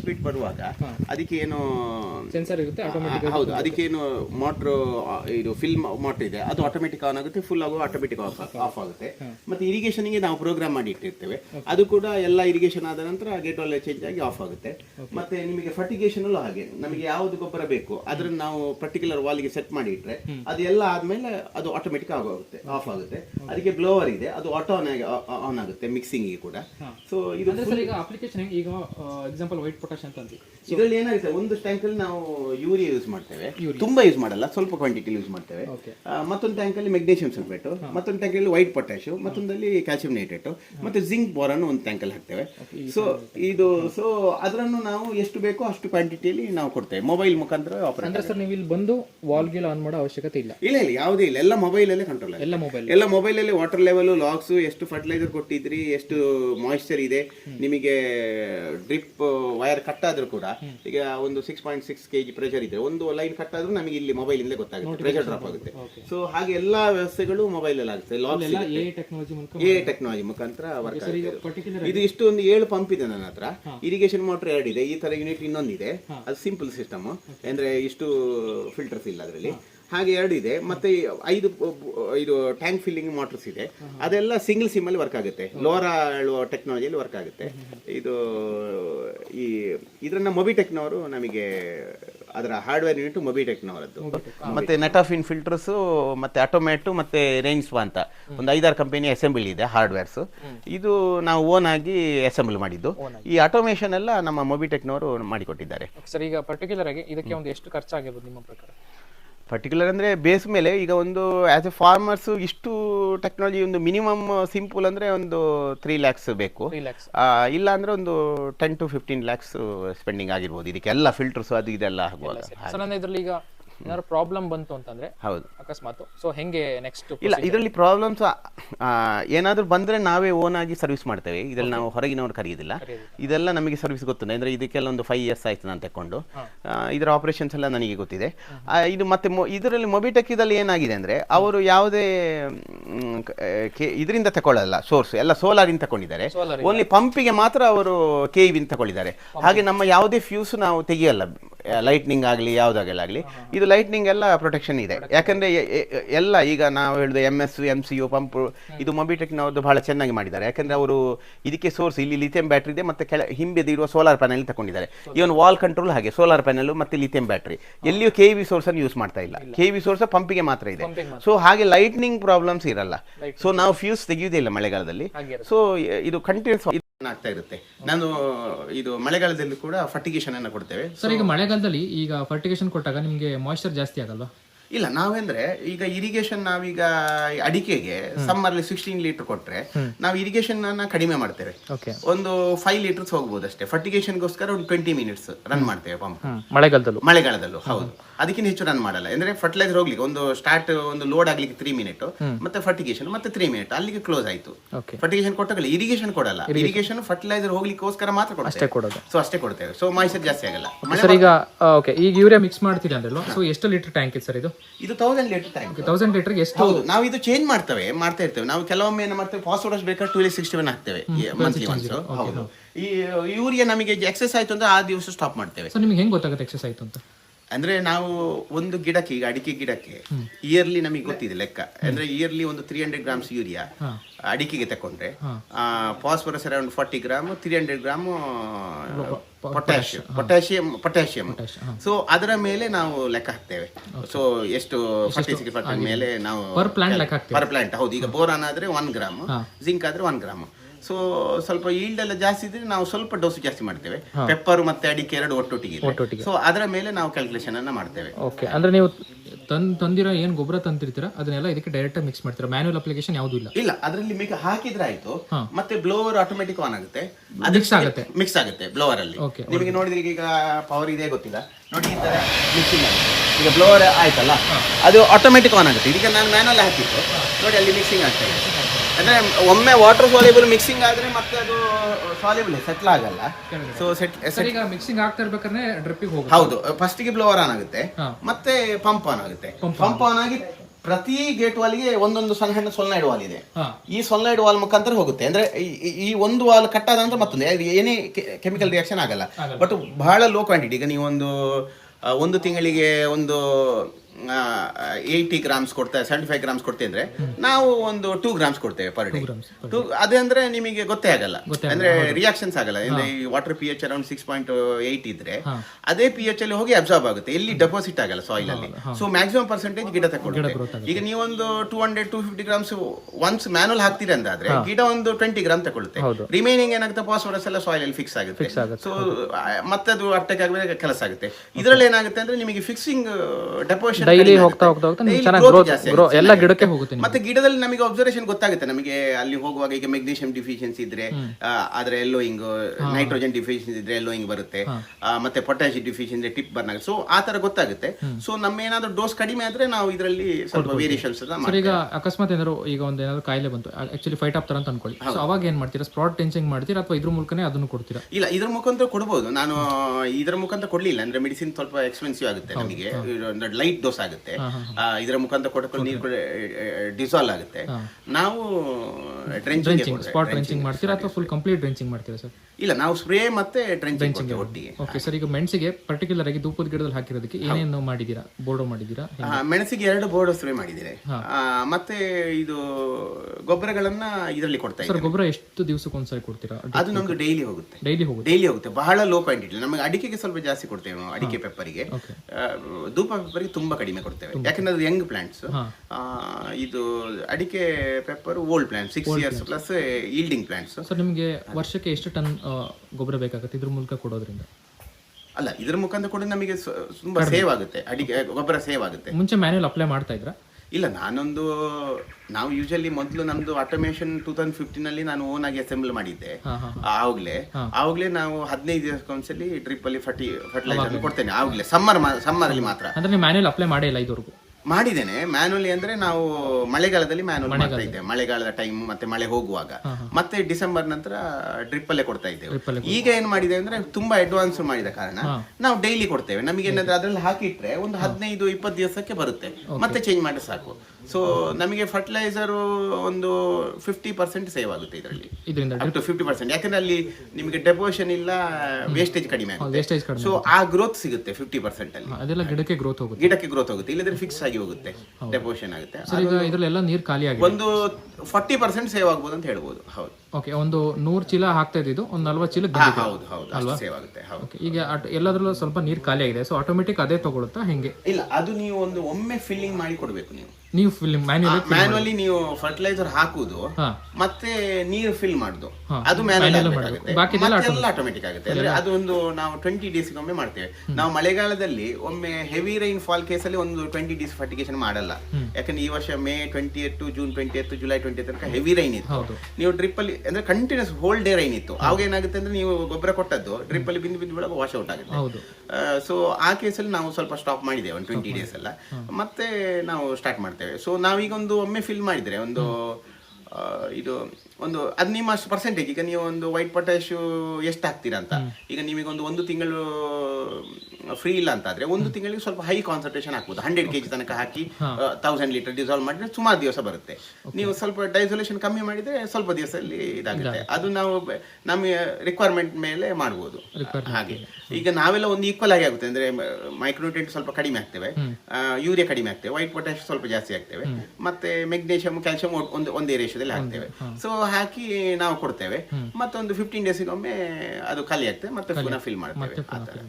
Speed ಬರುವಾಗ ಅದಕ್ಕೆ ಏನು ಸೆನ್ಸರ್ ಇರುತ್ತೆ ಹೌದು ಅದಕ್ಕೇನು ಮೋಟರ್ ಇದು ಫಿಲ್ಮ್ ಮೋಟರ್ ಇದೆ. ಅದು ಆಟೋಮೆಟಿಕ್ ಆನ್ ಆಗುತ್ತೆ ಫುಲ್ ಆಗೋ ಆಟೋಮೆಟಿಕ್ ಆಫ್ ಆಫ್ ಆಗುತ್ತೆ. ಮತ್ತೆ ಇರಿಗೇಷನ್ಗೆ ನಾವು ಪ್ರೋಗ್ರಾಮ್ ಮಾಡಿ ಇಟ್ಟಿರ್ತೇವೆ. ಅದು ಕೂಡ ಎಲ್ಲ ಇರಿಗೇಷನ್ ಆದ ನಂತರ ಗೇಟ್ ಒಳ್ಳೆ ಚೇಂಜ್ ಆಗಿ ಆಫ್ ಆಗುತ್ತೆ. ಮತ್ತೆ ನಿಮಗೆ ಫರ್ಟಿಗೇಷನ್ ಅಲ್ಲೂ ಹಾಗೆ. ನಮಗೆ ಯಾವ್ದು ಗೊಬ್ಬರ ಬೇಕು ಅದನ್ನ ನಾವು ಪರ್ಟಿಕ್ಯುಲರ್ ವಾಲ್ಗೆ ಸೆಟ್ ಮಾಡಿ ಇಟ್ರೆ ಅದು ಎಲ್ಲ ಆದ್ಮೇಲೆ ಅದು ಆಟೋಮೆಟಿಕ್ ಆಗೋಗುತ್ತೆ ಆಫ್ ಆಗುತ್ತೆ. ಅದಕ್ಕೆ ಬ್ಲೋವರ್ ಇದೆ ಅದು ಆಟೋ ಆನ್ ಆಗಿ ಆನ್ ಆಗುತ್ತೆ ಮಿಕ್ಸಿಂಗ್ ಕೂಡ. ಸೊ ಇದು ಅಪ್ಲಿಕೇಶನ್ ಈಗ ಎಕ್ಸಾಂಪಲ್ ವೈಟ್ ಪೊಟಾಶ್ ಅಂತ ಅಂತೀವಿ. ಇದರಲ್ಲಿ ಏನಾಗುತ್ತೆ ಒಂದು ಟ್ಯಾಂಕ್ ಅಲ್ಲಿ ನಾವು ಯೂರಿಯಾ ಯೂಸ್ ಮಾಡ್ತೇವೆ. ತುಂಬಾ ಯೂಸ್ ಮಾಡಲ್ಲ ಸ್ವಲ್ಪ ಕ್ವಾಂಟಿಟಿ ಯೂಸ್ ಮಾಡ್ತೇವೆ. ಆ, ಮತ್ತೊಂದು ಟ್ಯಾಂಕ್ ಅಲ್ಲಿ ಮೆಗ್ನೀಷಿಯಂ ಸಲ್ಫೇಟ್ ಮತ್ತೊಂದು ಟ್ಯಾಂಕ್ ಅಲ್ಲಿ ವೈಟ್ ಪೊಟ್ಯಾಶ್ ಮತ್ತೊಂದಲ್ಲಿ ಕ್ಯಾಲ್ಸಿಯಂ ನೈಟ್ರೇಟ್ ಮತ್ತೆ ಜಿಂಕ್ ಬೋರನ್ನು ಒಂದು ಟ್ಯಾಂಕ್ ಅಲ್ಲಿ ಹಾಕ್ತೇವೆ. ಸೊ ಇದು ಸೊ ಅದನ್ನು ನಾವು ಎಷ್ಟು ಬೇಕೋ ಅಷ್ಟು ಕ್ವಾಂಟಿಟಿಯಲ್ಲಿ ನಾವು ಕೊಡ್ತೇವೆ. ಮೊಬೈಲ್ ಮುಖಾಂತರ ಆಪರೇಟ್ ಅಂದ್ರೆ ಸರ್ ನೀವು ಇಲ್ಲಿ ಬಂದು ವಾಲ್ಗೆಲ್ಲ ಆನ್ ಮಾಡೋ ಅವಶ್ಯಕತೆ ಇಲ್ಲ? ಇಲ್ಲ ಇಲ್ಲ ಯಾವುದೇ ಇಲ್ಲ. ಎಲ್ಲ ಮೊಬೈಲ್ ಅಲ್ಲೇ ಕಂಟ್ರೋಲ್ ಎಲ್ಲ ಮೊಬೈಲ್ ಎಲ್ಲ ಮೊಬೈಲ್ ಅಲ್ಲಿ ವಾಟರ್ ಲೆವೆಲ್ ಲಾಕ್ಸ್ ಎಷ್ಟು ಫರ್ಟಿಲೈಸರ್ ಕೊಟ್ಟಿದ್ರಿ ಎಷ್ಟು ಮಾಯಿಶ್ಚರ್ ಇದೆ ನಿಮಗೆ ಡ್ರಿಪ್ ವೈರ್ ಕಟ್ ಆದ್ರೂ ಕೂಡ ಈಗ ಒಂದು six point six K G pressure ಇದೆ ಒಂದು ಲೈನ್ ಕಟ್ ಆದ್ರೂ ನಮಗೆ ಇಲ್ಲಿ ಮೊಬೈಲ್ ಇಂದಲೇ ಗೊತ್ತಾಗುತ್ತೆ ಪ್ರೆಷರ್ ಡ್ರಾಪ್ ಆಗುತ್ತೆ. ಸೊ ಹಾಗೆ ಎಲ್ಲಾ ವ್ಯವಸ್ಥೆಗಳು ಮೊಬೈಲ್ ಅಲ್ಲಿ ಆಗುತ್ತೆ. ಎ ಟೆಕ್ನಾಲಜಿ ಮುಖಾಂತರ ವರ್ಕ್ ಆಗುತ್ತೆ. ಇದು ಇಷ್ಟು ಒಂದು ಏಳು ಪಂಪ್ ಇದೆ ನನ್ನ ಹತ್ರ. ಇರಿಗೇಷನ್ ಮೋಟರ್ ಇದೆ ಈ ತರ ಯೂನಿಟ್ ಇನ್ನೊಂದಿದೆ. ಅದು ಸಿಂಪಲ್ ಸಿಸ್ಟಮ್ ಅಂದ್ರೆ ಇಷ್ಟು ಫಿಲ್ಟರ್ಸ್ ಇಲ್ಲ ಅದರಲ್ಲಿ. ಹಾಗೆ ಎರಡು ಇದೆ. ಮತ್ತೆ ಐದು ಇದು ಟ್ಯಾಂಕ್ ಫಿಲ್ಲಿಂಗ್ ಮೋಟರ್ಸ್ ಇದೆ. ಅದೆಲ್ಲ ಸಿಂಗಲ್ ಸಿಮ್ ಅಲ್ಲಿ ವರ್ಕ್ ಆಗುತ್ತೆ. ಲೋರಾ ಹೇಳುವ ಟೆಕ್ನಾಲಜಿಯಲ್ಲಿ ವರ್ಕ್ ಆಗುತ್ತೆ. ಇದು ಈ ಇದನ್ನ ಮೊಬಿಟೆಕ್ನವರು ನಮಗೆ ಅದರ ಹಾರ್ಡ್ವೇರ್ ಯೂನಿಟ್ ಮೊಬಿಟೆಕ್ನವರದ್ದು ಮತ್ತೆ ನೆಟ್ ಆಫ್ ಇನ್ ಫಿಲ್ಟರ್ಸ್ ಮತ್ತೆ ಆಟೋಮ್ಯಾಟು ಮತ್ತೆ ರೇಂಜ್ ಅಂತ. ಒಂದು ಐದಾರು ಕಂಪನಿ ಅಸೆಂಬ್ಲಿ ಇದೆ ಹಾರ್ಡ್ವೇರ್ಸ್ ಇದು ನಾವು ಓನ್ ಆಗಿ ಅಸೆಂಬಲ್ ಮಾಡಿದ್ದು. ಈ ಆಟೋಮೇಷನ್ ಎಲ್ಲ ನಮ್ಮ ಮೊಬಿಟೆಕ್ನವರು ಮಾಡಿಕೊಟ್ಟಿದ್ದಾರೆ. ಸರ್ ಈಗ ಪರ್ಟಿಕ್ಯುಲರ್ ಆಗಿ ಇದಕ್ಕೆ ಒಂದು ಎಷ್ಟು ಖರ್ಚಾಗಿರ್ಬೋದು ನಿಮ್ಮ ಪ್ರಕಾರ? ಪರ್ಟಿಕ್ಯುಲರ್ ಅಂದರೆ ಬೇಸ್ ಮೇಲೆ ಈಗ ಒಂದು ಆ್ಯಸ್ ಎ ಫಾರ್ಮರ್ಸು ಇಷ್ಟು ಟೆಕ್ನಾಲಜಿ ಒಂದು ಮಿನಿಮಮ್ ಸಿಂಪಲ್ ಅಂದರೆ ಒಂದು ತ್ರೀ ಲ್ಯಾಕ್ಸ್ ಬೇಕು. ಇಲ್ಲ ಅಂದರೆ ಒಂದು ten to fifteen lakhs spending ಆಗಿರ್ಬೋದು. ಇದಕ್ಕೆಲ್ಲ ಫಿಲ್ಟರ್ಸ್ ಅದು ಇದೆಲ್ಲ ಆಗುವಾಗ ಈಗ ಏನಾದ್ರು ಪ್ರಾಬ್ಲಮ್ ಬಂತು ಅಂತಂದ್ರೆ ಹೌದು. ಅಕಸ್ಮಾತ್. ಸೊ ಹೆಂಗೆ ನೆಕ್ಸ್ಟ್ ಇಲ್ಲ ಇದರಲ್ಲಿ ಪ್ರಾಬ್ಲಮ್ಸ್ ಏನಾದರೂ ಬಂದ್ರೆ ನಾವೇ ಓನ್ ಆಗಿ ಸರ್ವಿಸ್ ಮಾಡ್ತೇವೆ. ಇದರಲ್ಲಿ ನಾವು ಹೊರಗಿನವ್ರು ಕರೆಯೋದಿಲ್ಲ. ಇದೆಲ್ಲ ನಮಗೆ ಸರ್ವಿಸ್ ಗೊತ್ತಿದೆ ಅಂದ್ರೆ ಇದಕ್ಕೆಲ್ಲ ಒಂದು ಫೈವ್ ಇಯರ್ಸ್ ಆಯ್ತು ನಾನು ತಗೊಂಡು ಇದರ ಆಪರೇಷನ್ಸ್ ಎಲ್ಲ ನನಗೆ ಗೊತ್ತಿದೆ. ಇದು ಮತ್ತೆ ಇದರಲ್ಲಿ ಮೊಬಿಟೆಕ್ ಇದರಲ್ಲಿ ಏನಾಗಿದೆ ಅಂದ್ರೆ ಅವರು ಯಾವುದೇ ಇದರಿಂದ ತಕೊಳ್ಳಲ್ಲ ಸೋರ್ಸ್ ಎಲ್ಲ ಸೋಲಾರಿಂದ ತಗೊಂಡಿದ್ದಾರೆ Solar ಓನ್ಲಿ ಪಂಪಿಗೆ ಮಾತ್ರ ಅವರು ಕೆ ವಿನ್ ತಗೊಂಡಿದ್ದಾರೆ ಹಾಗೆ ನಮ್ಮ ಯಾವುದೇ ಫ್ಯೂಸ್ ನಾವು ತೆಗಿಯಲ್ಲ. ಲೈಟ್ನಿಂಗ್ ಆಗಲಿ ಯಾವುದಾಗಲಾಗಲಿ ಇದು ಲೈಟ್ನಿಂಗ್ ಎಲ್ಲ ಪ್ರೊಟೆಕ್ಷನ್ ಇದೆ. ಯಾಕಂದ್ರೆ ಎಲ್ಲ ಈಗ ನಾವು ಹೇಳಿದ M S M C U pump ಇದು ಮೊಬಿಟೆಕ್ನವ್ರದ್ದು ಬಹಳ ಚೆನ್ನಾಗಿ ಮಾಡಿದ್ದಾರೆ. ಯಾಕಂದ್ರೆ ಅವರು ಇದಕ್ಕೆ ಸೋರ್ಸ್ ಇಲ್ಲಿ ಲಿಥಿಯಂ ಬ್ಯಾಟ್ರಿ ಇದೆ ಮತ್ತೆ ಕೆಳ ಹಿಂಬೆದಿರುವ ಸೋಲಾರ್ ಪ್ಯಾನೆಲ್ ತಗೊಂಡಿದ್ದಾರೆ ಇವನ್ ವಾಲ್ ಕಂಟ್ರೋಲ್ ಹಾಗೆ ಸೋಲಾರ್ ಪ್ಯಾನೆಲ್ ಮತ್ತೆ ಲಿಥಿಯಂ ಬ್ಯಾಟ್ರಿ ಎಲ್ಲಿಯೂ ಕೆ ವಿ ಸೋರ್ಸನ್ನು ಯೂಸ್ ಮಾಡ್ತಾ ಇಲ್ಲ. ಕೆ ವಿ ಸೋರ್ಸ್ ಪಂಪಿಗೆ ಮಾತ್ರ ಇದೆ. ಸೊ ಹಾಗೆ ಲೈಟ್ನಿಂಗ್ ಪ್ರಾಬ್ಲಮ್ಸ್ ಇರಲ್ಲ. ಸೊ ನಾವು ಫ್ಯೂಸ್ ತೆಗೆಯುವುದೇ ಇಲ್ಲ ಮಳೆಗಾಲದಲ್ಲಿ. ಸೊ ಇದು ಕಂಟಿನ್ಯೂಸ್ ಆಗ್ತಾ ಇರುತ್ತೆ. ನಾನು ಇದು ಮಳೆಗಾಲದಲ್ಲಿ ಕೂಡ ಫರ್ಟಿಗೇಷನ್ ಅನ್ನ ಕೊಡ್ತೇವೆ. ಸರ್ ಈಗ ಮಳೆಗಾಲದಲ್ಲಿ ಈಗ ಫರ್ಟಿಗೇಷನ್ ಕೊಟ್ಟಾಗ ನಿಮಗೆ ಮಾಯಿಶ್ಚರ್ ಜಾಸ್ತಿ ಆಗಲ್ವಾ? ಇಲ್ಲ ನಾವೆಂದ್ರೆ ಈಗ ಇರಿಗೇಷನ್ ನಾವೀಗ ಅಡಿಕೆಗೆ ಸಮ್ಮರ್ಲಿ ಸಿಕ್ಸ್ಟೀನ್ ಲೀಟರ್ ಕೊಟ್ರೆ ನಾವು ಇರಿಗೇಷನ್ ಅನ್ನ ಕಡಿಮೆ ಮಾಡ್ತೇವೆ. ಒಂದು ಫೈವ್ ಲೀಟರ್ಸ್ ಹೋಗ್ಬೋದು ಅಷ್ಟೇ ಫರ್ಟಿಗೇಷನ್ಗೋಸ್ಕರ ಒಂದು ಟ್ವೆಂಟಿ ಮಿನಿಟ್ಸ್ ರನ್ ಮಾಡ್ತೇವೆ ಪಂಪ್ ಮಳೆಗಾಲದಲ್ಲೂ. ಮಳೆಗಾಲದಲ್ಲೂ ಹೌದು. ಅದಕ್ಕಿಂತ ಹೆಚ್ಚು ರನ್ ಮಾಡಲ್ಲ. ಅಂದ್ರೆ ಫರ್ಟಿಲೈಸರ್ ಹೋಗ್ಲಿಕ್ಕೆ ಒಂದು ಸ್ಟಾರ್ಟ್ ಒಂದು ಲೋಡ್ ಆಗ್ಲಿಕ್ಕೆ ತ್ರೀ ಮಿನಿಟ್ ಮತ್ತೆ ಫರ್ಟಿಗೇಷನ್ ಮತ್ತೆ ತ್ರೀ ಮಿನಿಟ್ ಅಲ್ಲಿಗೆ ಕ್ಲೋಸ್ ಆಯ್ತು. ಫರ್ಟಿಗೇಷನ್ ಕೊಟ್ಟಾಗಲ್ಲ ಇರಿಗೇಷನ್ ಕೊಡಲ್ಲ. ಇರಿಗೇಷನ್ ಫರ್ಟಿಲೈಸರ್ ಹೋಗ್ಲಿಕ್ಕೋಸ್ಕರ ಮಾತ್ರ ಕೊಡ್ತೇವೆ. ಕೊಡೋದು. ಸೊ ಅಷ್ಟೇ ಕೊಡ್ತೇವೆ. ಸೊ ಮೈಸೂರು ಜಾಸ್ತಿ ಆಗಲ್ಲ. ಸರ್ ಈಗ ಓಕೆ ಈಗ ಯೂರಿಯಾ ಮಿಕ್ಸ್ ಮಾಡ್ತೀರಾ ಅಂದ್ರೆ ಸೊ ಎಷ್ಟು ಲೀಟರ್ ಟ್ಯಾಂಕ್ ಇದೆ ಸರ್ ಇದು? ಇದು thousand litre tank thousand litre ಎಷ್ಟು? ಹೌದು ನಾವು ಇದು ಚೇಂಜ್ ಮಾಡ್ತೇವೆ ಮಾಡ್ತಾ ಇರ್ತೇವೆ. ನಾವು ಕೆಲವೊಮ್ಮೆ ಏನು ಮಾಡ್ತೇವೆ ಫಾಸ್ಫೋರಸ್ ಬೇಕಾದ್ರೆ ಟೂ ಸಿಕ್ಸ್ಟಿ ಒನ್ ಹಾಕ್ತೇವೆ ಮಂತ್ಲಿ ಒನ್ಸ್ ಹೌದು. ಈ ಯೂರಿಯಾ ನಮಗೆ ಎಕ್ಸಸ್ ಆಯ್ತು ಅಂದ್ರೆ ಆ ದಿವಸ ಸ್ಟಾಪ್ ಮಾಡ್ತೇವೆ. ಸೊ ನಿಮ್ಗೆ ಹೆಂಗೆ ಗೊತ್ತಾಗುತ್ತೆ ಎಕ್ಸಸ್ ಆಯ್ತು ಅಂತ? ಅಂದ್ರೆ ನಾವು ಒಂದು ಗಿಡಕ್ಕೆ ಈಗ ಅಡಿಕೆ ಗಿಡಕ್ಕೆ ಇಯರ್ಲಿ ನಮಗೆ ಗೊತ್ತಿದೆ ಲೆಕ್ಕ. ಅಂದ್ರೆ ಇಯರ್ಲಿ ಒಂದು ತ್ರೀ ಹಂಡ್ರೆಡ್ ಗ್ರಾಮ್ಸ್ ಯೂರಿಯಾ ಅಡಿಕೆಗೆ ತಕೊಂಡ್ರೆ phosphorus around forty gram three hundred gram potassium potassium potassium so ಅದರ ಮೇಲೆ ನಾವು ಲೆಕ್ಕ ಹಾಕ್ತೇವೆ. ಸೊ ಎಷ್ಟು ಫರ್ಟಿಸಿಟಿ ಮೇಲೆ ನಾವು ಪರ್ ಪ್ಲಾಂಟ್ ಹೌದು. ಈಗ ಬೋರಾನ್ ಆದ್ರೆ ಒನ್ ಗ್ರಾಮ್ ಜಿಂಕ್ ಆದ್ರೆ ಒನ್ ಗ್ರಾಮ್ ಸೊ ಸ್ವಲ್ಪ ಈಲ್ಡ್ ಎಲ್ಲ ಜಾಸ್ತಿ ಇದ್ರೆ ನಾವು ಸ್ವಲ್ಪ ಡೋಸ್ ಜಾಸ್ತಿ ಮಾಡ್ತೇವೆ. ಪೆಪ್ಪರ್ ಮತ್ತೆ ಅಡಿಕೆ ಎರಡು ಒಟ್ಟೊಟ್ಟಿಗೆ. ಸೊ ಅದರ ಮೇಲೆ ನಾವು ಕ್ಯಾಲ್ಕುಲೇಷನ್ ಅನ್ನ ಮಾಡ್ತೇವೆ. ಓಕೆ ಅಂದ್ರೆ ನೀವು ತಂದ್ ತಂದಿರೋ ಏನ್ ಗೊಬ್ಬರ ತಂದಿರ್ತೀರಾ ಅದನ್ನೆಲ್ಲ ಇದಕ್ಕೆ ಡೈರೆಕ್ಟ್ ಮಿಕ್ಸ್ ಮಾಡ್ತೀರಾ? ಮ್ಯಾನ್ಯಲ್ ಅಪ್ಲಿಕೇಶನ್ ಯಾವುದು ಇಲ್ಲ. ಇಲ್ಲ ಅದರಲ್ಲಿ ಮಿಕ್ ಹಾಕಿದ್ರೆ ಆಯ್ತು. ಮತ್ತೆ ಬ್ಲೋವರ್ ಆಟೋಮೆಟಿಕ್ ಆನ್ ಆಗುತ್ತೆ. ಮಿಕ್ಸ್ ಆಗುತ್ತೆ. ಮಿಕ್ಸ್ ಆಗುತ್ತೆ ಬ್ಲೋವರ್ ಅಲ್ಲಿ. ನಿಮಗೆ ನೋಡಿದ್ರೆ ಈಗ ಪವರ್ ಇದೆ ಗೊತ್ತಿಲ್ಲ. ನೋಡಿ ಈ ತರ ಮಿಕ್ಸಿಂಗ್ ಆಗುತ್ತೆ. ಈಗ ಬ್ಲೋವರ್ ಆಯ್ತಲ್ಲ? ಅದು ಆಟೋಮೆಟಿಕ್ ಆನ್ ಆಗುತ್ತೆ. ಇದಕ್ಕೆ ನಾನು ಮ್ಯಾನುವಲ್ ಹಾಕಿತ್ತು ನೋಡಿ ಅಲ್ಲಿ ಮಿಕ್ಸಿಂಗ್ ಆಗ್ತಾ ಇದೆ. ಅಂದ್ರೆ ಒಮ್ಮೆ ವಾಟರ್ ಸಾಲಿಬಲ್ ಮಿಕ್ಸಿಂಗ್ ಆದ್ರೆ ಮತ್ತೆ ಅದು ಸಾಲಿಬಲ್ ಸೆಟ್ಲ್ ಆಗಲ್ಲ. ಸೊ ಸೆಟ್ ಸರಿ ಈಗ ಮಿಕ್ಸಿಂಗ್ ಆಗ್ತಾ ಇರ್ಬೇಕಾದ್ರೆ ಡ್ರಿಪ್ಪಿಗೆ ಹೋಗುತ್ತೆ. ಹೌದು ಫಸ್ಟಿಗೆ ಬ್ಲೋವರ್ ಆನ್ ಆಗುತ್ತೆ ಮತ್ತೆ ಪಂಪ್ ಆನ್ ಆಗುತ್ತೆ. ಪಂಪ್ ಆನ್ ಆಗಿ ಪ್ರತಿ ಗೇಟ್ ವಾಲ್ಗೆ ಒಂದೊಂದು ಸಣ್ಣ ಸಣ್ಣ ಸೊಲ್ನೈಡ್ ವಾಲ್ ಇದೆ. ಈ ಸೊಲ್ನೈಡ್ ವಾಲ್ ಮುಖಾಂತರ ಹೋಗುತ್ತೆ. ಅಂದ್ರೆ ಈ- ಒಂದು ವಾಲ್ ಕಟ್ ಆದ ನಂತರ ಮತ್ತೊಂದು ಏನೇ ಕೆಮಿಕಲ್ ರಿಯಾಕ್ಷನ್ ಆಗಲ್ಲ. ಬಟ್ ಬಹಳ ಲೋ ಕ್ವಾಂಟಿಟಿ ಈಗ ನೀವು ಒಂದು ಒಂದು ತಿಂಗಳಿಗೆ ಒಂದು ಏಯ್ಟಿ ಗ್ರಾಮ್ಸ್ ಕೊಡ್ತೇವೆ ಸೆವೆಂಟಿ ಫೈವ್ ಗ್ರಾಮ್ಸ್ ಕೊಡ್ತೇವೆ ಅಂದ್ರೆ ನಾವು ಒಂದು ಟೂ ಗ್ರಾಮ್ಸ್ ಕೊಡ್ತೇವೆ ಪರ್ ಡೇ ಟೂ ಅದೇ ಅಂದ್ರೆ ನಿಮಗೆ ಗೊತ್ತೇ ಆಗಲ್ಲ. ಅಂದ್ರೆ ರಿಯಾಕ್ಷನ್ಸ್ ಆಗಲ್ಲ. ಅಂದ್ರೆ ಈ water P H around six point eight ಇದ್ರೆ ಅದೇ ಪಿ ಎಚ್ ಅಲ್ಲಿ ಹೋಗಿ ಅಬ್ಸಾರ್ಬ್ ಆಗುತ್ತೆ. ಎಲ್ಲಿ ಡೆಪಾಸಿಟ್ ಆಗಲ್ಲ ಸಾಯಿಲ್ ಅಲ್ಲಿ. ಸೊ ಮ್ಯಾಕ್ಸಿಮಮ್ ಪರ್ಸೆಂಟೇಜ್ ಗಿಡ ತಗೊಳ್ಳುತ್ತೆ ಈಗ ನೀವೊಂದು two hundred two fifty grams once manure ಹಾಕ್ತೀರಿ ಅಂದಾದ್ರೆ ಗಿಡ ಒಂದು ಟ್ವೆಂಟಿ ಗ್ರಾಮ್ ತಗೊಳುತ್ತೆ ರಿಮೈನಿಂಗ್ ಏನಾಗುತ್ತೆ ಪಾಸ್ವರ್ಡ್ಸ್ ಎಲ್ಲ ಸಾಯಿಲ್ ಅಲ್ಲಿ ಫಿಕ್ಸ್ ಆಗುತ್ತೆ. ಸೊ ಮತ್ತೆ ಅದು ಅಟ್ಟಕ್ಕೆ ಆಗಬೇಕು ಕೆಲಸ ಆಗುತ್ತೆ. ಇದರಲ್ಲಿ ಏನಾಗುತ್ತೆ ಅಂದ್ರೆ ನಿಮಗೆ ಫಿಕ್ಸಿಂಗ್ ಡೆಪೋಸಿಷನ್ ಡೈಲಿ ಹೋಗ್ತಾ ಹೋಗ್ತಾ ಹೋಗ್ತಾ ನೀವು ಚೆನ್ನಾಗಿ ಗ್ರೋತ್ ಗ್ರೋ ಎಲ್ಲ ಗಿಡಕ್ಕೆ ಹೋಗುತ್ತೆ ನಿಮ್ಗೆ. ಮತ್ತೆ ಗಿಡದಲ್ಲಿ ನಮಗೆ ಅಬ್ಸರ್ವೇಷನ್ ಗೊತ್ತಾಗುತ್ತೆ. ನಮಗೆ ಅಲ್ಲಿ ಹೋಗುವಾಗ ಈಗ ಮೆಗ್ನೀಷಿಯಂ ಡಿಫಿಷಿಯನ್ಸಿ ಇದ್ರೆ ಆ, ಆದ್ರೆ ಎಲ್ಲೋಯಿಂಗ್ ನೈಟ್ರೋಜನ್ ಡಿಫಿಷಿಯನ್ಸಿ ಇದ್ರೆ ಎಲ್ಲೋಯಿಂಗ್ ಬರುತ್ತೆ. ಆ, ಮತ್ತೆ ಪೊಟ್ಯಾಷಿಯಂ ಡಿಫಿಷಿಯನ್ಸಿ ಟಿಪ್ ಬರ್ನ್ ಆಗುತ್ತೆ. ಸೊ ಆ ತರ ಗೊತ್ತಾಗುತ್ತೆ. ಸೊ ನಮ್ಮ ಏನಾದ್ರು ಡೋಸ್ ಕಡಿಮೆ ಆದ್ರೆ ನಾವು ಇದರಲ್ಲಿ ಸ್ವಲ್ಪ ವೇರಿಯೇಷನ್ಸ್ ಸರ್ ಈಗ ಅಕಸ್ಮಾತ್ ಏನಾದ್ರು ಈಗ ಒಂದು ಏನಾದ್ರು ಕಾಯಿಲೆ ಬಂತು. ಆಕ್ಚುಲಿ ಫೈಟ್ ಆಗ್ತಾರ ಅಂತ ಅನ್ಕೊಳ್ಳಿ. ಸೊ ಅವಾಗ ಏನ್ ಮಾಡ್ತೀರಾ? ಸ್ಪಾಟ್ ಟೆನ್ಸಿಂಗ್ ಮಾಡ್ತೀರಾ? ಅಥವಾ ಇದ್ರ ಮೂಲಕನೇ ಅದನ್ನು ಕೊಡ್ತೀರಾ? ಇಲ್ಲ ಇದ್ರ ಮುಖಾಂತರ ಕೊಡ್ಬೋದು. ನಾನು ಇದ್ರ ಮುಖಾಂತರ ಕೊಡ್ಲಿಲ್ಲ. ಅಂದ್ರೆ ಮೆಡಿಸಿನ್ ಸ್ವಲ್ಪ ಎಕ್ಸ್ಪೆನ್ಸಿವ್ ಆಗುತ್ತೆ ನಮಗೆ. ಲೈಟ್ ಡೋಸ್ ಆಗುತ್ತೆ. ಇದರ ಮುಖಾಂತರ ಕೊಟ್ಟಕೊಂಡು ನೀರು ಡಿಸಾಲ್ವ್ ಆಗುತ್ತೆ. ನಾವು ಡ್ರೆಂಚಿಂಗ್ ಸ್ಪಾಟ್ ಡ್ರೆಂಚಿಂಗ್ ಮಾಡ್ತೀರಾ ಅಥವಾ ಫುಲ್ ಕಂಪ್ಲೀಟ್ ಡ್ರೆಂಚಿಂಗ್ ಮಾಡ್ತೀರಾ ಸರ್? ಇಲ್ಲ ನಾವು ಸ್ಪ್ರೇ ಮತ್ತೆ ಟ್ರೆಂಚಿಂಗ್ ಒಟ್ಟಿಗೆ. ಓಕೆ ಸರ್ ಈಗ ಮೆಣಸಿಗೆ ಪರ್ಟಿಕ್ಯುಲರ್ ಆಗಿ ಧೂಪದ ಗಿಡದಲ್ಲಿ ಹಾಕಿರೋದಕ್ಕೆ ಏನೇನು ಮಾಡಿದ್ದೀರಾ? ಬೋರ್ಡೋ ಮಾಡಿದ್ದೀರಾ? ಆ, ಮೆಣಸಿಗೆ ಎರಡು ಬೋರ್ಡ್ ಸ್ಪ್ರೇ ಮಾಡಿದ್ದೀರಿ. ಆ, ಮತ್ತೆ ಇದು ಗೊಬ್ಬರಗಳನ್ನ ಇದರಲ್ಲಿ ಕೊಡ್ತಾ ಸರ್ ಗೊಬ್ಬರ ಎಷ್ಟು ದಿವಸಕ್ಕೆ ಒಂದ್ಸರಿ ಕೊಡ್ತೀರಾ? ಅದು ನಮ್ದು ಡೈಲಿ ಹೋಗುತ್ತೆ. ಡೈಲಿ ಹೋಗುತ್ತೆ? ಡೈಲಿ ಹೋಗುತ್ತೆ. ಬಹಳ ಲೋ. ಕ್ವಾಂಟಿಟಿ ನಮಗೆ ಅಡಿಕೆಗೆ ಸ್ವಲ್ಪ ಜಾಸ್ತಿ ಕೊಡ್ತೇವೆ ನಾವು ಅಡಿಕೆ ಪೆಪ್ಪರಿಗೆ ಧೂಪ ಪೆಪ್ಪರಿಗೆ ತುಂಬಾ ಕಡಿಮೆ ಕೊಡ್ತೇವೆ. ಯಾಕಂದ್ರೆ ಅದು ಯಂಗ್ ಪ್ಲಾಂಟ್ಸ್ ಇದು ಅಡಿಕೆ pepper old plant six years plus yielding plants sir ನಿಮಗೆ ವರ್ಷಕ್ಕೆ ಎಷ್ಟು ಟನ್ ಆ, ಗೊಬ್ಬರ ಬೇಕಾಗುತ್ತೆ. ಇದ್ರ ಮೂಲಕ ಕೊಡೋದ್ರಿಂದ. ಅಲ್ಲ ಇದ್ರ ಮುಖಾಂತರ ಕೂಡ ನಮಗೆ ಸ್ವ- ತುಂಬಾ ಸೇವ್ ಆಗುತ್ತೆ. ಅಡಿಗೆ ಗೊಬ್ಬರ ಸೇವ್ ಆಗುತ್ತೆ. ಮುಂಚೆ ಮ್ಯಾನ್ಯಲ್ ಅಪ್ಲೈ ಮಾಡ್ತಾ ಇದ್ರಾ? ಇಲ್ಲ ನಾನೊಂದು ನಾವು ಯೂಶಲಿ ಮೊದಲು ನಮ್ದು ಆಟೋಮೇಷನ್ ಟೂ ತೌಸಂಡ್ ಫಿಫ್ಟೀನ್ ಅಲ್ಲಿ ನಾನು ಓನ್ ಆಗಿ ಅಸೆಂಬಲ್ ಮಾಡಿದ್ದೆ. ಹಾ, ಹಾ, ಆವಾಗಲೇ. ಆವಾಗಲೇ ನಾವು ಹದಿನೈದು ದಿವಸಕ್ಕೊಂದ್ಸಲಿ ಟ್ರಿಪ್ ಅಲ್ಲಿ ಫರ್ಟಿ ಫರ್ಟಿಲೈಸರ್ ಕೊಡ್ತೇನೆ. ಆಗ್ಲೇ ಸಮ್ಮರ್ ಸಮ್ಮರ್ ಅಲ್ಲಿ ಮಾತ್ರ. ಅಂದ್ರೆ ನೀವು ಮ್ಯಾನ್ಯಲ್ ಅಪ್ಲೈ ಮಾಡೇ ಇಲ್ಲ ಇದುವರೆಗೂ? ಮಾಡಿದ್ದೇನೆ. ಮ್ಯಾನುವಲಿ ಅಂದ್ರೆ ನಾವು ಮಳೆಗಾಲದಲ್ಲಿ ಮ್ಯಾನುವಲ್ ಮಾಡ್ತಾ ಇದ್ದೇವೆ. ಮಳೆಗಾಲದ ಟೈಮ್ ಮತ್ತೆ ಮಳೆ ಹೋಗುವಾಗ. ಮತ್ತೆ ಡಿಸೆಂಬರ್ ನಂತರ ಡ್ರಿಪ್ ಅಲ್ಲೇ ಕೊಡ್ತಾ ಇದ್ದೇವೆ. ಈಗ ಏನ್ ಮಾಡಿದೆ ಅಂದ್ರೆ ತುಂಬಾ ಅಡ್ವಾನ್ಸ್ ಮಾಡಿದ ಕಾರಣ ನಾವು ಡೈಲಿ ಕೊಡ್ತೇವೆ. ನಮಗೆ ಏನಂದ್ರೆ ಅದ್ರಲ್ಲಿ ಹಾಕಿಟ್ರೆ ಒಂದು ಹದಿನೈದು ಇಪ್ಪತ್ತು ದಿವಸಕ್ಕೆ ಬರುತ್ತೆ. ಮತ್ತೆ ಚೇಂಜ್ ಮಾಡಿ ಸಾಕು. ಸೊ ನಮಗೆ ಫರ್ಟಿಲೈಸರ್ ಒಂದು ಫಿಫ್ಟಿ ಪರ್ಸೆಂಟ್ ಸೇವ್ ಆಗುತ್ತೆ ಇದರಲ್ಲಿ. ಫಿಫ್ಟಿ ಪರ್ಸೆಂಟ್ ಯಾಕಂದ್ರೆ ಅಲ್ಲಿ ನಿಮಗೆ ಡೆಪೋಷನ್ ಇಲ್ಲ ವೇಸ್ಟೇಜ್ ಕಡಿಮೆ ಆಗುತ್ತೆ. ಸೊ ಆ ಗ್ರೋತ್ ಸಿಗುತ್ತೆ ಫಿಫ್ಟಿ ಪರ್ಸೆಂಟ್ ಅಲ್ಲಿ. ಗಿಡಕ್ಕೆ ಗ್ರೋತ್ ಹೋಗುತ್ತೆ. ಗಿಡಕ್ಕೆ ಗ್ರೋತ್ ಆಗುತ್ತೆ ಇಲ್ಲದ್ರೆ ಫಿಕ್ಸ್ ಆಗಿ ಹೋಗುತ್ತೆ ಡೆಪೋಷನ್ ಆಗುತ್ತೆ. ಸರ್ ಈಗ ಇದ್ರಲ್ಲೆಲ್ಲ ನೀರು ಖಾಲಿ ಆಗಿದೆ. ಒಂದು ಫಾರ್ಟಿ ಪರ್ಸೆಂಟ್ ಸೇವ್ ಆಗ್ಬೋದು ಅಂತ ಹೇಳ್ಬೋದು ಹೌದು. ಓಕೆ ಒಂದು ನೂರು ಚೀಲ ಹಾಕ್ತಾ ಇದ್ದಿದ್ದು ಒಂದು ನಲ್ವತ್ತು ಚೀಲ ಹಾ, ಹೌದು ಹೌದು ಅಷ್ಟು ಸೇವ್ ಆಗುತ್ತೆ ಹೌದು. ಓಕೆ ಈಗ ಅಟ್- ಎಲ್ಲದರಲ್ಲೂ ಸ್ವಲ್ಪ ನೀರು ಖಾಲಿ ಆಗಿದೆ ಸೊ ಆಟೋಮೆಟಿಕ್ ಅದೇ ತಗೊಳುತ್ತಾ ಹೆಂಗೆ? ಇಲ್ಲ ಅದು ನೀವು ಒಂದು ಒಮ್ಮೆ ಫಿಲ್ಲಿಂಗ್ ಮಾಡಿ ಕೊಡ್ಬೇಕು ನೀವು. ನೀವು ಫಿಲ್ ಮ್ಯಾನ್ಯಲ್ ಮ್ಯಾನುವಲಿ ನೀವು ಫರ್ಟಿಲೈಸರ್ ಹಾಕುದು ಮತ್ತೆ ನೀರು ಫಿಲ್ ಮಾಡುದು. ಅದು ಎಲ್ಲ ಆಟೋಮೆಟಿಕ್ ಆಗುತ್ತೆ. ಅಂದ್ರೆ ಅದು ಒಂದು ನಾವು ಟ್ವೆಂಟಿ ಡೇಸ್ ಒಮ್ಮೆ ಮಾಡ್ತೇವೆ. ನಾವು ಮಳೆಗಾಲದಲ್ಲಿ ಒಮ್ಮೆ ಹೆವಿ ರೈನ್ ಫಾಲ್ ಕೇಸಲ್ಲಿ ಒಂದು ಟ್ವೆಂಟಿ ಡೇಸ್ ಫರ್ಟಿಗೇಷನ್ ಮಾಡಲ್ಲ. ಯಾಕಂದ್ರೆ ಈ ವರ್ಷ May twenty to June twenty ಎತ್ತು ಜುಲೈ ಟ್ವೆಂಟಿ ತನಕ ಹೆವಿ ರೈನ್ ಇತ್ತು. ನೀವು ಡ್ರಿಪ್ ಅಲ್ಲಿ ಅಂದ್ರೆ ಕಂಟಿನ್ಯೂಸ್ ಹೋಲ್ ಡೇ ರೈನ್ ಇತ್ತು. ಅವಾಗ ಏನಾಗುತ್ತೆ ಅಂದ್ರೆ ನೀವು ಗೊಬ್ಬರ ಕೊಟ್ಟದ್ದು ಡ್ರಿಪ್ ಅಲ್ಲಿ ಬಿಂದು ಬಿಂದು ಬಿಡುವಾಗ ವಾಶ್ ಔಟ್ ಆಗುತ್ತೆ. ಸೊ ಆ ಕೇಸಲ್ಲಿ ನಾವು ಸ್ವಲ್ಪ ಸ್ಟಾಪ್ ಮಾಡಿದ್ದೇವೆ ಒಂದು ಟ್ವೆಂಟಿ ಡೇಸ್ ಎಲ್ಲ ಮತ್ತೆ ನಾವು ಸ್ಟಾರ್ಟ್ ಮಾಡ್ತೇವೆ. ಸೊ ನಾವೀಗೊಂದು ಒಮ್ಮೆ ಫಿಲ್ ಮಾಡಿದರೆ ಒಂದು ಇದು ಒಂದು ಅದು ನಿಮ್ಮ ಅಷ್ಟು ಪರ್ಸೆಂಟೇಜ್ ಈಗ ನೀವು ಒಂದು ವೈಟ್ ಪೊಟ್ಯಾಶು ಎಷ್ಟು ಹಾಕ್ತೀರಾ ಅಂತ. ಈಗ ನಿಮಗೆ ಒಂದು ಒಂದು ತಿಂಗಳು ಫ್ರೀ ಇಲ್ಲ ಅಂತ ಆದ್ರೆ ಒಂದು ತಿಂಗಳಿಗೆ ಸ್ವಲ್ಪ ಹೈ ಕಾನ್ಸಂಟ್ರೇಷನ್ ಹಾಕ್ಬೋದು. ಹಂಡ್ರೆಡ್ ಕೆಜಿ ತನಕ ಹಾಕಿ ತೌಸಂಡ್ ಲೀಟರ್ ಡಿಸಾಲ್ವ್ ಮಾಡಿದ್ರೆ ಸುಮಾರು ದಿವಸ ಬರುತ್ತೆ. ನೀವು ಸ್ವಲ್ಪ ಡೈಸೊಲೇಷನ್ ಕಮ್ಮಿ ಮಾಡಿದ್ರೆ ಸ್ವಲ್ಪ ದಿವಸದಲ್ಲಿ ಇದಾಗುತ್ತೆ. ಅದು ನಾವು ನಮ್ಮ ರಿಕ್ವೈರ್ಮೆಂಟ್ ಮೇಲೆ ಮಾಡ್ಬೋದು. ಹಾಗೆ. ಈಗ ನಾವೆಲ್ಲ ಒಂದು ಈಕ್ವಲ್ ಆಗಿ ಆಗುತ್ತೆ. ಅಂದ್ರೆ ಮೈಕ್ರೋನ್ಯೂಟ್ರೆಂಟ್ ಸ್ವಲ್ಪ ಕಡಿಮೆ ಆಗ್ತೇವೆ. ಯೂರಿಯಾ ಕಡಿಮೆ ಆಗ್ತೇವೆ. ವೈಟ್ ಪೊಟ್ಯಾಶ್ ಸ್ವಲ್ಪ ಜಾಸ್ತಿ ಆಗ್ತೇವೆ. ಮತ್ತೆ ಮೆಗ್ನೀಷಿಯಂ ಕ್ಯಾಲ್ಸಿಯಂ ಒಂದು ಒಂದೇ ರೇಷದಲ್ಲಿ ಹಾಕ್ತೇವೆ. ಸೊ ಹಾಕಿ ನಾವು ಕೊಡ್ತೇವೆ. ಮತ್ತೊಂದು ಫಿಫ್ಟೀನ್ ಡೇಸಿಗೊಮ್ಮೆ ಅದು ಖಾಲಿ ಆಗ್ತದೆ. ಮತ್ತೆ ಪುನಃ ಫಿಲ್ ಮಾಡ್ತೇವೆ. ಆ ಥರ.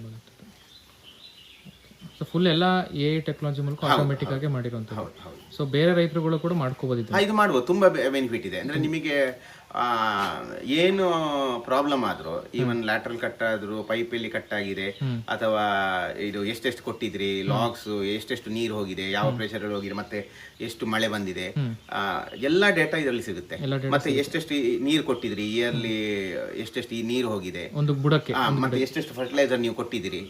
ಸೊ ಫುಲ್ ಎಲ್ಲ ಎ ಟೆಕ್ನಾಲಜಿ ಮೂಲಕ ಆಟೋಮೆಟಿಕ್ ಆಗಿ ಮಾಡಿರುವಂಥದ್ದು. ಸೊ ಬೇರೆ ರೈತರುಗಳು ಕೂಡ ಮಾಡ್ಕೋಬಹುದು ಇದು ಮಾಡ್ಬೋದು. ತುಂಬಾ ಬೆನಿಫಿಟ್ ಇದೆ. ಅಂದ್ರೆ ನಿಮಗೆ ಏನು ಪ್ರಾಬ್ಲಮ್ ಆದ್ರೂ ಈವನ್ ಲ್ಯಾಟ್ರಲ್ ಕಟ್ ಆದ್ರು ಪೈಪ್ ಎಲ್ಲಿ ಕಟ್ ಆಗಿದೆ ಅಥವಾ ಇದು ಎಷ್ಟೆಷ್ಟು ಕೊಟ್ಟಿದ್ರಿ ಲಾಗ್ಸ್ ಎಷ್ಟೆಷ್ಟು ನೀರು ಹೋಗಿದೆ ಯಾವ ಪ್ರೆಷರ್ ಹೋಗಿದೆ ಮತ್ತೆ ಎಷ್ಟು ಮಳೆ ಬಂದಿದೆ ಎಲ್ಲಾ ಡೇಟಾ ಇದರಲ್ಲಿ ಸಿಗುತ್ತೆ. ಮತ್ತೆ ಎಷ್ಟೆಷ್ಟು ನೀರು ಕೊಟ್ಟಿದ್ರಿ ಇಯರ್ಲಿ ಎಷ್ಟೆಷ್ಟು ಈ ನೀರು ಹೋಗಿದೆ? ಒಂದು ಮತ್ತೆ ಎಷ್ಟೆಷ್ಟು ಫರ್ಟಿಲೈಸರ್ ನೀವು ಕೊಟ್ಟಿದ್ದೀರಿ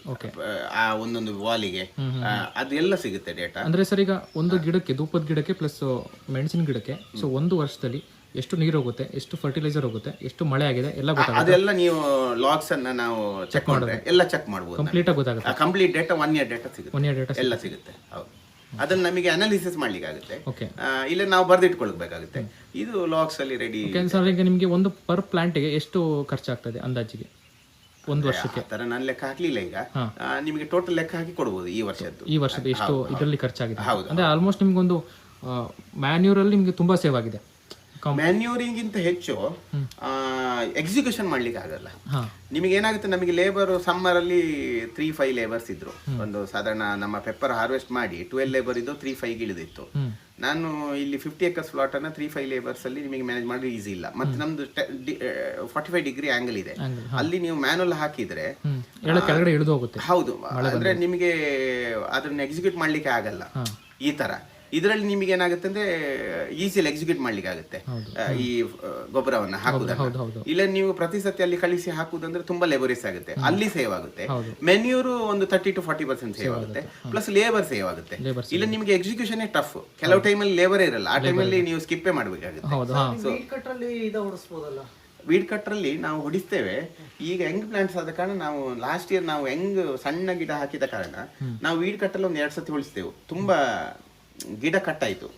ಆ ಒಂದೊಂದು ವಾಲಿಗೆ ಅದೆಲ್ಲ ಸಿಗುತ್ತೆ ಡೇಟಾ ಅಂದ್ರೆ ಸರ್ ಈಗ ಒಂದು ಗಿಡಕ್ಕೆ ಧೂಪದ ಗಿಡಕ್ಕೆ ಪ್ಲಸ್ ಮೆಣಸಿನ ಗಿಡಕ್ಕೆ ಸೊ ಒಂದು ವರ್ಷದಲ್ಲಿ ಎಷ್ಟು ನೀರು ಹೋಗುತ್ತೆ ಎಷ್ಟು ಫರ್ಟಿಲೈಸರ್ ಹೋಗುತ್ತೆ ಎಷ್ಟು ಮಳೆ ಆಗಿದೆ ಎಲ್ಲ ಗೊತ್ತಾಗುತ್ತೆ. ಅದೆಲ್ಲ ನೀವು ಲಾಗ್ಸ್ ಅನ್ನ ನಾವು ಚೆಕ್ ಮಾಡಿದ್ರೆ ಎಲ್ಲ ಚೆಕ್ ಮಾಡಬಹುದು ಕಂಪ್ಲೀಟ್ ಆಗಿ ಗೊತ್ತಾಗುತ್ತೆ. Complete data one year data ಸಿಗುತ್ತೆ. ಒನ್ ಇಯರ್ ಡೇಟಾ ಎಲ್ಲ ಸಿಗುತ್ತೆ. ಹೌದು. ಅದನ್ನ ನಮಗೆ ಅನಾಲಿಸಿಸ್ ಮಾಡ್ಲಿಕ್ಕೆ ಆಗುತ್ತೆ ಇಲ್ಲ ನಾವು ಬರ್ದಿಟ್ಕೊಳ್ಬೇಕಾಗುತ್ತೆ. ಇದು ಲಾಗ್ಸ್ ಅಲ್ಲಿ ರೆಡಿ ಸರ್ ಈಗ ನಿಮಗೆ ಒಂದು ಪರ್ ಪ್ಲಾಂಟಿಗೆ ಎಷ್ಟು ಖರ್ಚಾಗ್ತದೆ ಅಂದಾಜಿಗೆ? ಒಂದು ವರ್ಷಕ್ಕೆ. ತರ ನಾನು ಲೆಕ್ಕ ಹಾಕ್ಲಿಲ್ಲ ಈಗ. ನಿಮಗೆ ಟೋಟಲ್ ಲೆಕ್ಕ ಹಾಕಿ ಕೊಡಬಹುದು ಈ ವರ್ಷದ್ದು. ಈ ವರ್ಷದ ಎಷ್ಟು ಇದರಲ್ಲಿ ಖರ್ಚಾಗಿದೆ? ಹೌದು. ಅಂದ್ರೆ ಆಲ್ಮೋಸ್ಟ್ ನಿಮ್ಗೊಂದು ಮ್ಯಾನ್ಯೂರಲ್ಲಿ ನಿಮಗೆ ತುಂಬಾ ಸೇವ್ ಆಗಿದೆ. ಮ್ಯಾನ್ಯೂರಿಂಗ್ ಗಿಂತ ಹೆಚ್ಚು ಎಕ್ಸಿಕ್ಯೂಷನ್ ಮಾಡ್ಲಿಕ್ಕೆ ಆಗಲ್ಲ. ನಿಮಗೆ ಏನಾಗುತ್ತೆ ನಮಗೆ ಲೇಬರ್ ಸಮ್ಮರ್ ಅಲ್ಲಿ ತ್ರೀ ಫೈವ್ ಲೇಬರ್ಸ್ ಇದ್ರು ಒಂದು ಸಾಧಾರಣ ನಮ್ಮ ಪೆಪ್ಪರ್ ಹಾರ್ವೆಸ್ಟ್ ಮಾಡಿ ಟ್ವೆಲ್ ಲೇಬರ್ ಇದ್ದು ತ್ರೀ ಫೈವ್ ಇಳಿದಿತ್ತು. ನಾನು ಇಲ್ಲಿ ಫಿಫ್ಟಿ ಎಕರ್ಸ್ ಫ್ಲಾಟ್ ಅನ್ನ ತ್ರೀ ಫೈವ್ ಲೇಬರ್ಸ್ ಅಲ್ಲಿ ನಿಮಗೆ ಮ್ಯಾನೇಜ್ ಮಾಡೋದು ಈಸಿ ಇಲ್ಲ. ಮತ್ತೆ ನಮ್ದು ಫಾರ್ಟಿ ಫೈವ್ ಡಿಗ್ರಿ ಆಂಗಲ್ ಇದೆ. ಅಲ್ಲಿ ನೀವು ಮ್ಯಾನುವಲ್ ಹಾಕಿದ್ರೆ ಹೌದು. ಅಂದ್ರೆ ನಿಮಗೆ ಅದನ್ನ ಎಕ್ಸಿಕ್ಯೂಟ್ ಮಾಡ್ಲಿಕ್ಕೆ ಆಗಲ್ಲ. ಈ ತರ. ಇದರಲ್ಲಿ ನಿಮಗೆ ಏನಾಗುತ್ತೆ ಅಂದ್ರೆ ಈಸಿಯಲ್ಲಿ ಎಕ್ಸಿಕ್ಯೂಟ್ ಮಾಡ್ಲಿಕ್ಕೆ ಆಗುತ್ತೆ. ಈ ಗೊಬ್ಬರವನ್ನ ಹಾಕುದನ್ನ ಇಲ್ಲ ನೀವು ಪ್ರತಿ ಸತಿ ಅಲ್ಲಿ ಕಳಿಸಿ ಹಾಕುದಂದ್ರೆ ತುಂಬಾ ಲೇಬರಿಸ್ ಆಗುತ್ತೆ. ಅಲ್ಲಿ ಸೇವ್ ಆಗುತ್ತೆ. ಮೆನ್ಯೂರು ಒಂದು thirty to forty percent save ಆಗುತ್ತೆ. ಪ್ಲಸ್ ಲೇಬರ್ ಸೇವ್ ಆಗುತ್ತೆ. ಇಲ್ಲ ನಿಮಗೆ ಎಕ್ಸಿಕ್ಯೂಷನ್ ಟಫ್ ಕೆಲವು ಟೈಮಲ್ಲಿ ಲೇಬರ್ ಇರಲ್ಲ. ಆ ಟೈಮಲ್ಲಿ ನೀವು ಸ್ಕಿಪ್ಪೇ ಮಾಡಬೇಕಾಗುತ್ತೆ. ವೀಡ್ ಕಟ್ರಲ್ಲಿ ಇದ ಓಡಿಸ್ಬೋದಲ್ಲ? ವೀಡ್ ಕಟ್ರಲ್ಲಿ ನಾವು ಹೊಡಿಸ್ತೇವೆ. ಈಗ ಹೆಂಗ್ ಪ್ಲಾಂಟ್ಸ್ ಆದ ಕಾರಣ ನಾವು ಲಾಸ್ಟ್ ಇಯರ್ ನಾವು ಹೆಂಗ್ ಸಣ್ಣ ಗಿಡ ಹಾಕಿದ ಕಾರಣ ನಾವು ವೀಡ್ ಕಟ್ಟಲ್ಲಿ ಒಂದು ಎರಡ್ ಸತಿ ಹೊಳಿಸ್ತೇವೆ ತುಂಬಾ ಗಿಡ ಕಟ್ಟಾಯ್ತು.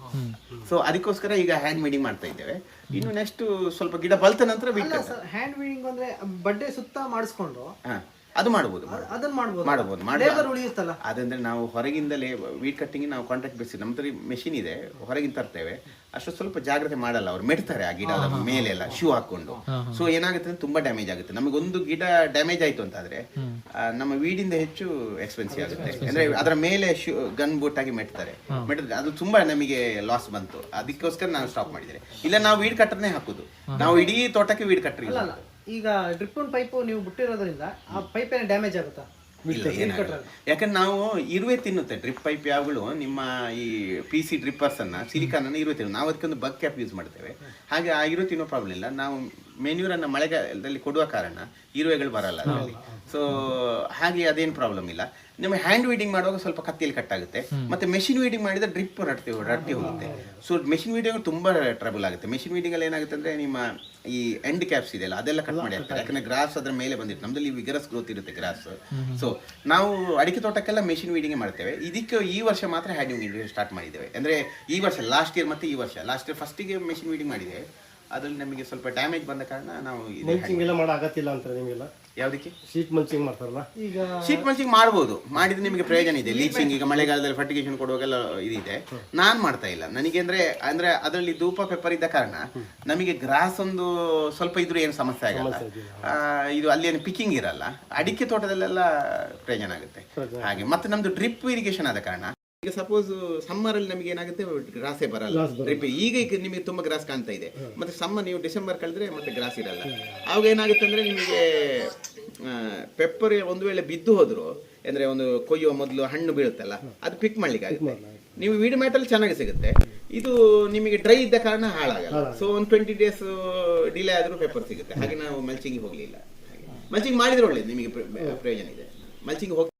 ಸೊ ಅದಕ್ಕೋಸ್ಕರ ಈಗ ಹ್ಯಾಂಡ್ ಮೀಡಿಂಗ್ ಮಾಡ್ತಾ ಇದ್ದೇವೆ. ಇನ್ನು ನೆಕ್ಸ್ಟ್ ಸ್ವಲ್ಪ ಗಿಡ ಬಲ್ತ ನಂತರ ಕಟ್ ಹ್ಯಾಂಡ್ ವೀಡಿಂಗ್ ಅಂದ್ರೆ ಬಡ್ಡೆ ಸುತ್ತ ಮಾಡಿಸ್ಕೊಂಡು ಹಾ ಅದು ಮಾಡಬಹುದು ಅದನ್ನ ಮಾಡಬಹುದು ಮಾಡಬಹುದು ಮಾಡಿ ಲೇಬರ್ ಉಳಿಯುತ್ತಲ್ಲ. ಅದಂದ್ರೆ ನಾವು ಹೊರಗಿಂದಲೇ ವೀಡ್ ಕಟ್ಟಿಂಗ್ ನಾವು ಕಾಂಟ್ರಾಕ್ಟ್ ಬೇಸಿ ನಮ್ದು ಮೆಷಿನ್ ಇದೆ ಹೊರಗಿಂದ ತರ್ತೇವೆ. ಅಷ್ಟು ಸ್ವಲ್ಪ ಜಾಗ್ರತೆ ಮಾಡಲ್ಲ ಅವ್ರು ಮೆಡ್ತಾರೆ ಆ ಗಿಡದ ಮೇಲೆಲ್ಲ ಶೂ ಹಾಕೊಂಡು. ಸೊ ಏನಾಗುತ್ತೆ ಅಂದ್ರೆ ತುಂಬಾ ಡ್ಯಾಮೇಜ್ ಆಗುತ್ತೆ. ನಮಗೊಂದು ಗಿಡ ಡ್ಯಾಮೇಜ್ ಆಯ್ತು ಅಂತಾದ್ರೆ ನಮ್ಮ ವೀಡಿಂದ ಹೆಚ್ಚು ಎಕ್ಸ್ಪೆನ್ಸಿವ್ ಆಗುತ್ತೆ. ಅಂದ್ರೆ ಅದರ ಮೇಲೆ ಗನ್ ಬೂಟ್ ಆಗಿ ಮೆಟ್ತಾರೆ. ಮೆಟ್ಟಿದ್ರೆ ಅದು ತುಂಬಾ ನಮಗೆ ಲಾಸ್ ಬಂತು. ಅದಕ್ಕೋಸ್ಕರ ನಾನು ಸ್ಟಾಪ್ ಮಾಡಿದ್ರೆ ಇಲ್ಲ ನಾವು ವೀಡ್ ಕಟ್ಟರ್ನೇ ಹಾಕುದು. ನಾವು ಇಡೀ ತೋಟಕ್ಕೆ ವೀಡ್ ಕಟ್ಟರ್ ಅಲ್ಲ ಈಗ ಡ್ರಿಪ್ ಪೈಪ್ ನೀವು ಬಿಟ್ಟಿರೋದ್ರಿಂದ ಆ ಪೈಪ್ ಏನ ಡ್ಯಾಮೇಜ್ ಆಗುತ್ತಾ. ಯಾಕಂದ್ರೆ ನಾವು ಇರುವೆ ತಿನ್ನುತ್ತೆ ಡ್ರಿಪ್ ಪೈಪ್ ಯಾವಾಗಲೂ ನಿಮ್ಮ ಈ ಪಿ ಸಿ ಡ್ರಿಪ್ಪರ್ಸ್ ಅನ್ನ ಸಿಲಿಕಾನ್ ಅನ್ನ ಇರುವೆ ತಿನ್ನು ನಾವು ಅದಕ್ಕೊಂದು ಬಗ್ ಕ್ಯಾಪ್ ಯೂಸ್ ಮಾಡ್ತೇವೆ. ಹಾಗೆ ಆ ಇರುವೆ ತಿನ್ನೋ ಪ್ರಾಬ್ಲಮ್ ಇಲ್ಲ. ನಾವು ಮೆನ್ಯೂರನ್ನ ಮಳೆಗಾಲದಲ್ಲಿ ಕೊಡುವ ಕಾರಣ ಇರುವೆಗಳು ಬರಲ್ಲ ಅದರಲ್ಲಿ. ಸೊ ಹಾಗೆ ಅದೇನು ಪ್ರಾಬ್ಲಮ್ ಇಲ್ಲ. ನಿಮ್ಮ ಹ್ಯಾಂಡ್ ವೀಡಿಂಗ್ ಮಾಡುವಾಗ ಸ್ವಲ್ಪ ಕತ್ತಿಯಲ್ಲಿ ಕಟ್ಟಾಗುತ್ತೆ ಮತ್ತೆ ಮೆಷಿನ್ ವೀಡಿಂಗ್ ಮಾಡಿದ್ರೆ ಡ್ರಿಪ್ ರಟ್ಟಿ ರಟ್ಟಿ ಹೋಗುತ್ತೆ. ಸೊ ಮೆಷಿನ್ ವೀಡಿಂಗ್ ತುಂಬಾ ಟ್ರಬಲ್ ಆಗುತ್ತೆ. ಮೆಷಿನ್ ವೀಡಿಂಗ್ ಅಲ್ಲಿ ಏನಾಗುತ್ತೆ ಅಂದ್ರೆ ನಿಮ್ಮ ಈ ಎಂಡ್ ಕ್ಯಾಪ್ಸ್ ಇದೆಯಲ್ಲ ಅದೆಲ್ಲ ಕಟ್ ಮಾಡಿ ಹಾಕ್ತಾರೆ. ಯಾಕಂದ್ರೆ ಗ್ರಾಸ್ ಅದ್ರ ಮೇಲೆ ಬಂದಿರುತ್ತೆ. ನಮ್ಮಲ್ಲಿ ವಿಗರಸ್ ಗ್ರೋತ್ ಇರುತ್ತೆ ಗ್ರಾಸ್ ಸೊ ನಾವು ಅಡಿಕೆ ತೋಟಕ್ಕೆಲ್ಲ ಮೆಷಿನ್ ವೀಡಿಂಗ್ ಮಾಡ್ತೇವೆ. ಇದಕ್ಕೆ ಈ ವರ್ಷ ಮಾತ್ರ ಹ್ಯಾಂಡ್ ವೀಡಿಂಗ್ ಸ್ಟಾರ್ಟ್ ಮಾಡಿದ್ದೇವೆ. ಅಂದ್ರೆ ಈ ವರ್ಷ ಲಾಸ್ಟ್ ಇಯರ್ ಮತ್ತೆ ಈ ವರ್ಷ. ಲಾಸ್ಟ್ ಇಯರ್ ಫಸ್ಟಿಗೆ ಮೆಷಿನ್ ವೀಡಿಂಗ್ ಮಾಡಿದೆ ಅದ್ರಲ್ಲಿ ನಮಗೆ ಸ್ವಲ್ಪ ಡ್ಯಾಮೇಜ್ ಬಂದ ಕಾರಣ ನಾವು ಇದು ಮಲ್ಚಿಂಗ್ ಎಲ್ಲ ಮಾಡೋ ಅಂತಾರೆ ನಿಮಗೆಲ್ಲ? ಯಾವುದಕ್ಕೆ? ಶೀಟ್ ಮಲ್ಚಿಂಗ್ ಮಾಡ್ತಾರಲ್ಲ? ಈಗ ಶೀಟ್ ಮಲ್ಚಿಂಗ್ ಮಾಡ್ಬೋದು. ಮಾಡಿದ್ರೆ ನಿಮಗೆ ಪ್ರಯೋಜನ ಇದೆ. ಲೀಚಿಂಗ್ ಈಗ ಮಳೆಗಾಲದಲ್ಲಿ ಫರ್ಟಿಗೇಷನ್ ಕೊಡುವಾಗೆಲ್ಲ ಇದಿದೆ. ನಾನ್ ಮಾಡ್ತಾ ಇಲ್ಲ. ನನಗೆ ಅಂದ್ರೆ ಅಂದ್ರೆ ಅದರಲ್ಲಿ ಧೂಪ ಪೆಪ್ಪರ್ ಇದ್ದ ಕಾರಣ ನಮಗೆ ಗ್ರಾಸ್ ಒಂದು ಸ್ವಲ್ಪ ಇದ್ರೂ ಏನು ಸಮಸ್ಯೆ ಆಗಲ್ಲ. ಆ, ಇದು ಅಲ್ಲಿ ಏನು ಪಿಕ್ಕಿಂಗ್ ಇರಲ್ಲ. ಅಡಿಕೆ ತೋಟದಲ್ಲೆಲ್ಲ ಪ್ರಯೋಜನ ಆಗುತ್ತೆ. ಹಾಗೆ. ಮತ್ತೆ ನಮ್ದು ಡ್ರಿಪ್ ಇರಿಗೇಷನ್ ಆದ ಕಾರಣ ಈಗ ಸಪೋಸ್ ಸಮ್ಮರ್ ಅಲ್ಲಿ ನಮಗೆ ಏನಾಗುತ್ತೆ? ಗ್ರಾಸೇ ಬರಲ್ಲ. ಈಗ ಈಗ ನಿಮಗೆ ತುಂಬಾ ಗ್ರಾಸ್ ಕಾಣ್ತಾ ಇದೆ. ಮತ್ತೆ ಸಮ್ಮರ್ ನೀವು ಡಿಸೆಂಬರ್ ಕಳೆದ್ರೆ ಮತ್ತೆ ಗ್ರಾಸ್ ಇರಲ್ಲ. ಅವಾಗ ಏನಾಗುತ್ತೆ ಅಂದ್ರೆ ನಿಮಗೆ ಪೆಪ್ಪರ್ ಒಂದು ವೇಳೆ ಬಿದ್ದು ಹೋದ್ರು ಅಂದ್ರೆ ಒಂದು ಕೊಯ್ಯುವ ಮೊದಲು ಹಣ್ಣು ಬೀಳುತ್ತಲ್ಲ ಅದು ಪಿಕ್ ಮಾಡ್ಲಿಕ್ಕೆ ಆಗುತ್ತೆ ನೀವು ವೀಡ್ ಮ್ಯಾಟಲ್ಲಿ ಚೆನ್ನಾಗಿ ಸಿಗುತ್ತೆ. ಇದು ನಿಮಗೆ ಡ್ರೈ ಇದ್ದ ಕಾರಣ ಹಾಳಾಗಲ್ಲ. ಸೊ ಒಂದು ಟ್ವೆಂಟಿ ಡೇಸ್ ಡಿಲೇ ಆದ್ರೂ ಪೇಪರ್ ಸಿಗುತ್ತೆ. ಹಾಗೆ ನಾವು ಮಲ್ಚಿಂಗ್ ಹೋಗ್ಲಿಲ್ಲ. ಮಲ್ಚಿಂಗ್ ಮಾಡಿದ್ರೆ ಒಳ್ಳೇದು ನಿಮಗೆ ಪ್ರಯೋಜನ ಇದೆ. ಮಲ್ಚಿಂಗ್ ಹೋಗಿ